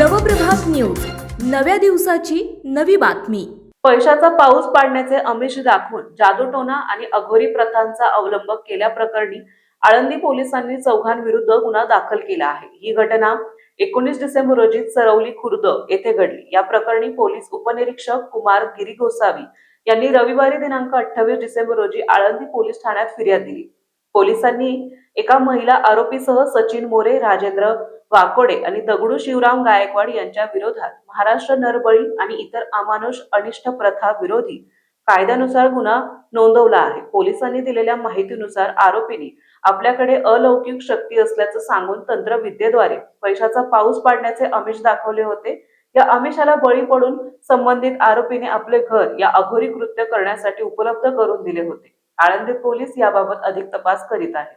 नव्या दिवसाची नवी बातमी. पैशाचा पाऊस पाडण्याचे अमिष दाखवून जादूटोना आणि अघोरी प्रथांचा अवलंब केल्याप्रकरणी आळंदी पोलिसांनी चौघांविरुद्ध गुन्हा दाखल केला आहे. ही घटना एकोणीस डिसेंबर रोजी सरवली खुर्द येथे घडली. या प्रकरणी पोलीस उपनिरीक्षक कुमार गिरी गोसावी यांनी रविवारी दिनांक अठ्ठावीस डिसेंबर रोजी आळंदी पोलीस ठाण्यात फिर्याद दिली. पोलिसांनी एका महिला आरोपीसह सचिन मोरे राजेंद्र वाकोडे आणि दगडू शिवराम गायकवाड यांच्या विरोधात महाराष्ट्र नरबळी आणि इतर अमानुष अनिष्ट प्रथा विरोधी कायद्यानुसार गुन्हा नोंदवला आहे. पोलिसांनी दिलेल्या माहितीनुसार आरोपींनी आपल्याकडे अलौकिक शक्ती असल्याचं सांगून तंत्रविद्येद्वारे पैशाचा पाऊस पाडण्याचे आमिष दाखवले होते. या आमिषाला बळी पडून संबंधित आरोपीने आपले घर या अघोरी कृत्य करण्यासाठी उपलब्ध करून दिले होते. आळंदी पोलीस याबाबत अधिक तपास करीत आहेत.